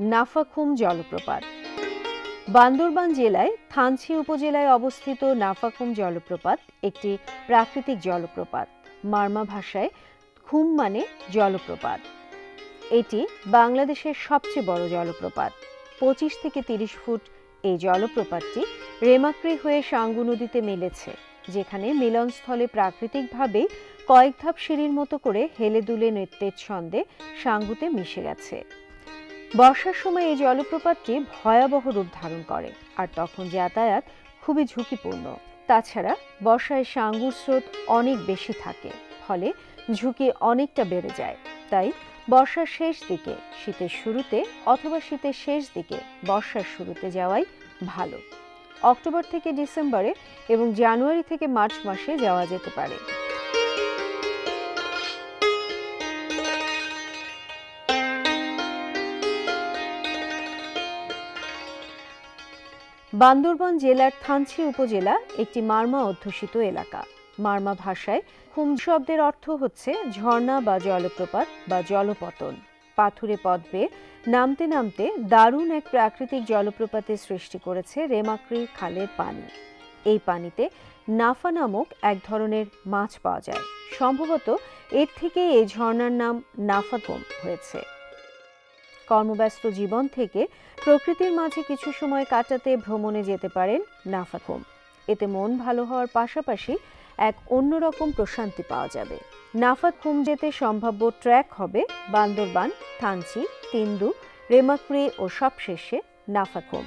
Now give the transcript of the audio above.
নাফাখুম জলপ্রপাত। বান্দরবান জেলায় থানচি উপজেলায় অবস্থিত নাফাখুম জলপ্রপাত একটি প্রাকৃতিক জলপ্রপাত। মারমা ভাষায় খুম মানে জলপ্রপাত। এটি বাংলাদেশের সবচেয়ে বড় জলপ্রপাত। পঁচিশ থেকে তিরিশ ফুট এই জলপ্রপাতটি রেমাক্রি হয়ে সাঙ্গু নদীতে মেলেছে, যেখানে মিলনস্থলে প্রাকৃতিকভাবেই কয়েক ধাপ সিঁড়ির মতো করে হেলে দুলে নৃত্যের ছন্দে সাঙ্গুতে মিশে গেছে। বর্ষার সময় এই জলপ্রপাতটি ভয়াবহ রূপ ধারণ করে, আর তখন যাতায়াত খুবই ঝুঁকিপূর্ণ। তাছাড়া বর্ষায় সাঙ্গুর স্রোত অনেক বেশি থাকে, ফলে ঝুঁকি অনেকটা বেড়ে যায়। তাই বর্ষার শেষ দিকে, শীতের শুরুতে অথবা শীতের শেষ দিকে বর্ষার শুরুতে যাওয়াই ভালো। অক্টোবর থেকে ডিসেম্বরে এবং জানুয়ারি থেকে মার্চ মাসে যাওয়া যেতে পারে। বান্দরবান জেলার থানচি উপজেলা একটি মারমা অধ্যুষিত এলাকা। মারমা ভাষায় হুম শব্দের অর্থ হচ্ছে ঝর্ণা বা জলপ্রপাত বা জলপতন। পাথুরে পথ বেয়ে নামতে নামতে দারুণ এক প্রাকৃতিক জলপ্রপাতের সৃষ্টি করেছে রেমাক্রি খালের পানি। এই পানিতে নাফা নামক এক ধরনের মাছ পাওয়া যায়। সম্ভবত এর থেকে এই ঝর্ণার নাম নাফাগম হয়েছে। কর্মব্যস্ত জীবন থেকে প্রকৃতির মাঝে কিছু সময় কাটাতে ভ্রমণে যেতে পারেন নাফাকুম এতে মন ভালো হওয়ার পাশাপাশি এক অন্যরকম প্রশান্তি পাওয়া যাবে। নাফাকুম যেতে সম্ভাব্য ট্র্যাক হবে বান্দরবান, থানচি, তিন্দু, রেমাক্রি ও সবশেষে নাফাকুম